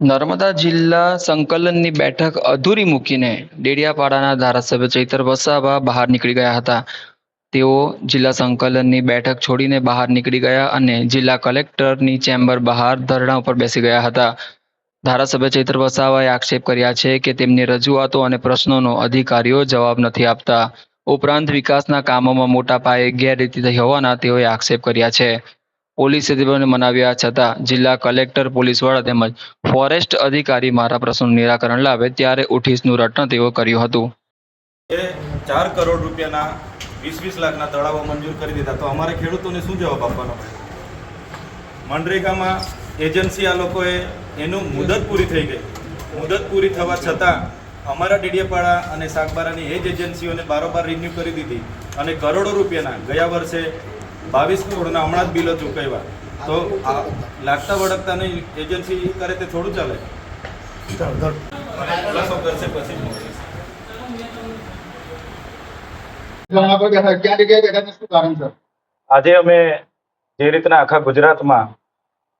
નર્મદા જિલ્લા સંકલનની બેઠક અધૂરી મૂકીને ડેડિયાપાડાના ધારાસભ્ય ચૈતર વસાવા બહાર નીકળી ગયા હતા. તેઓ જિલ્લા સંકલનની બેઠક છોડીને બહાર નીકળી ગયા અને જિલ્લા કલેક્ટરની ચેમ્બર બહાર ધરણા ઉપર બેસી ગયા હતા. ધારાસભ્ય ચૈતર વસાવાએ આક્ષેપ કર્યા છે કે તેમની રજૂઆતો અને પ્રશ્નોનો અધિકારીઓ જવાબ નથી આપતા. ઉપરાંત વિકાસના કામોમાં મોટા પાયે ગેરરીતિ થઈ હોવાના તેઓએ આક્ષેપ કર્યા છે. પોલીસે તેઓને મનાવ્યા છતાં જિલ્લા કલેક્ટર પોલીસ વડા તેમજ ફોરેસ્ટ અધિકારી મારા પ્રશ્નનું નિરાકરણ લાવે ત્યારે ઉઠીસનું રટણ તેઓ કર્યું હતું. ચાર કરોડ રૂપિયાના વીસ વીસ લાખના તળાવો મંજૂર કરી દીધા. તો અમારે ખેડૂતોને શું જવાબ આપવાનો? મનરેગામાં એજન્સી આ લોકોએ એનું મુદત પૂરી થઈ ગઈ. મુદત પૂરી થવા છતાં અમારા ડેડિયાપાડા અને સાગબારાની એ જ એજન્સીઓને બારોબાર રિન્યૂ કરી દીધી અને કરોડો રૂપિયાના ગયા વર્ષે બાવીસ કરોડના હમણાં જ બિલો ચૂકવ્યા તો લાગતા વળગતાની એજન્સી કરે તે થોડું ચાલે? આજે અમે જે રીતના આખા ગુજરાતમાં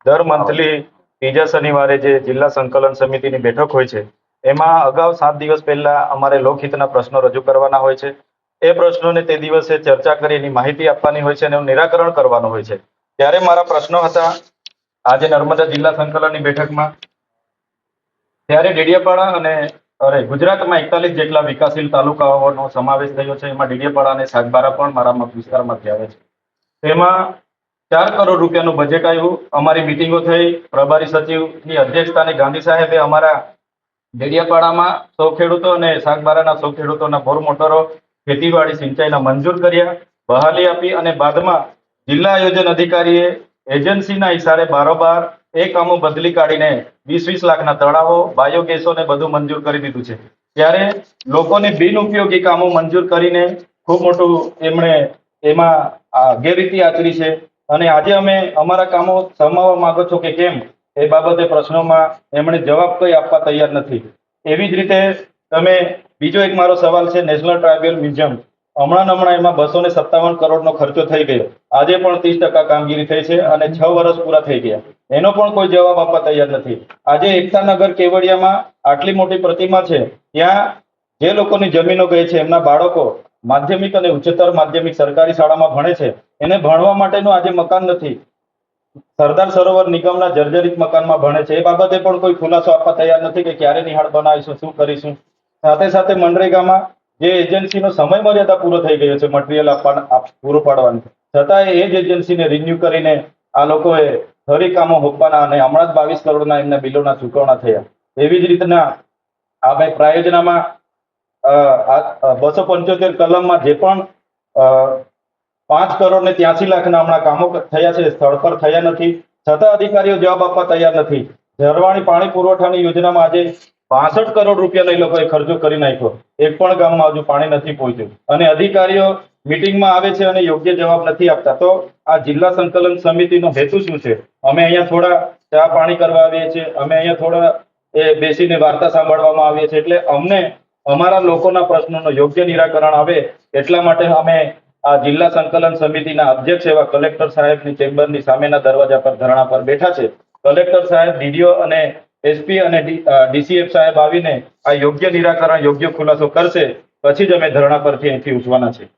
દર મંથલી ત્રીજા શનિવારે જે જિલ્લા સંકલન સમિતિની બેઠક હોય છે, એમાં અગાઉ સાત દિવસ પહેલા અમારે લોકહિતના પ્રશ્નો રજૂ કરવાના હોય છે. એ પ્રશ્નોને તે દિવસે ચર્ચા કરી, એની માહિતી આપવાની હોય છે અને એનું નિરાકરણ કરવાનું હોય છે. ત્યારે મારા પ્રશ્નો હતા. આજે નર્મદા જિલ્લા સંકલનની બેઠકમાં. ત્યારે ડેડિયાપાડા અને, અરે, ગુજરાતમાં એકતાલીસ જેટલા વિકાસશીલ તાલુકાઓનો સમાવેશ થયો છે. એમાં ડેડિયાપાડા અને સાગબારા પણ મારા વિસ્તારમાં વિસ્તારમાંથી આવે છે. તેમાં ચાર કરોડ રૂપિયાનું બજેટ આવ્યું. અમારી મિટિંગો થઈ. પ્રભારી સચિવની અધ્યક્ષતાને ગાંધી સાહેબે અમારા ડેડિયાપાડામાં સૌ ખેડૂતો અને સાગબારાના સૌ ખેડૂતોના બોર મોટરો ખેતીવાડી સિંચાઈના મંજૂર કર્યા. બહાલી આપી અને બાદમાં જિલ્લા આયોજન અધિકારીએ એજન્સીના ઇશારે બારોબાર એ કામો બદલી કાઢીને વીસ વીસ લાખના તળાવો, બાયોગેસો ને બધું મંજૂર કરી દીધું છે. ત્યારે લોકોને બિનઉપયોગી કામો મંજૂર કરીને ખૂબ મોટું એમણે એમાં ગેરરીતિ આચરી છે. અને આજે અમે અમારા કામો સમાવવા માંગો છો કે કેમ? એ બાબતે પ્રશ્નોમાં એમણે જવાબ કોઈ આપવા તૈયાર નથી. એવી જ રીતે તમે બીજો એક મારો સવાલ છે નેશનલ ટ્રાઇબલ મ્યુઝિયમ હમણાં હમણાં એમાં બસો ને સત્તાવન કરોડનો ખર્ચો થઈ ગયો. આજે પણ ત્રીસ ટકા કામગીરી થઈ છે અને છ વર્ષ પૂરા થઈ ગયા. એનો પણ કોઈ જવાબ આપવા તૈયાર નથી. આજે એકતાનગર કેવડિયામાં આટલી મોટી પ્રતિમા છે. ત્યાં જે લોકોની જમીનો ગઈ છે, એમના બાળકો માધ્યમિક અને ઉચ્ચતર માધ્યમિક સરકારી શાળામાં ભણે છે. એને ભણવા માટેનું આજે મકાન નથી. સરદાર સરોવર નિગમના જર્જરિત મકાનમાં ભણે છે. એ બાબતે પણ કોઈ ખુલાસો આપવા તૈયાર નથી કે ક્યારે નિહાળ બનાવીશું, શું કરીશું. સાથે સાથે મનરેગામાં જે એજન્સીનો સમય મર્યાદા પૂરો થઈ ગયો છે મટીરિયલ આપવા પૂરું પાડવાનું. છતાં એ જ એજન્સીને રિન્યુ કરીને આ લોકોએ ફરી કામો હોપવાના અને હમણાં જ બાવીસ કરોડના એમના બિલોના ચૂકવણા થયા. એવી જ રીતના આ ભાઈ પ્રાયોજનામાં બસો પંચોતેર કલમમાં જે પણ પાંચ કરોડ ને ત્યાસી લાખના હમણાં કામો થયા છે, સ્થળ પર થયા નથી. છતાં અધિકારીઓ જવાબ આપવા તૈયાર નથી. ઝરવાણી પાણી પુરવઠાની યોજનામાં આજે બાસઠ કરોડ રૂપિયાનો એ લોકોએ ખર્ચો કરી નાખ્યો. એક પણ ગામમાં હજુ પાણી નથી પહોંચ્યું. અને અધિકારીઓ મિટિંગમાં આવે છે અને યોગ્ય જવાબ નથી આપતા. તો આ જિલ્લા સંકલન સમિતિનો હેતુ શું છે? અમે અહીંયા થોડા ચા પાણી કરવા આવીએ છીએ. અમે અહીંયા થોડા એ બેસીને વાર્તા સાંભળવામાં આવીએ છીએ. એટલે અમને, અમારા લોકોના પ્રશ્નોનો યોગ્ય નિરાકરણ આવે એટલા માટે અમે આ જિલ્લા સંકલન સમિતિના અધ્યક્ષ એવા કલેક્ટર સાહેબની ચેમ્બરની સામેના દરવાજા પર ધરણા પર બેઠા છે. કલેક્ટર સાહેબ, ડીડીઓ અને એસપી અને ડીસીએફ સાહેબ આવીને આ યોગ્ય નિરાકરણ, યોગ્ય ખુલાસો કરશે, પછી જ અમે ધરણા પરથી અહીંથી ઉઠવાના છે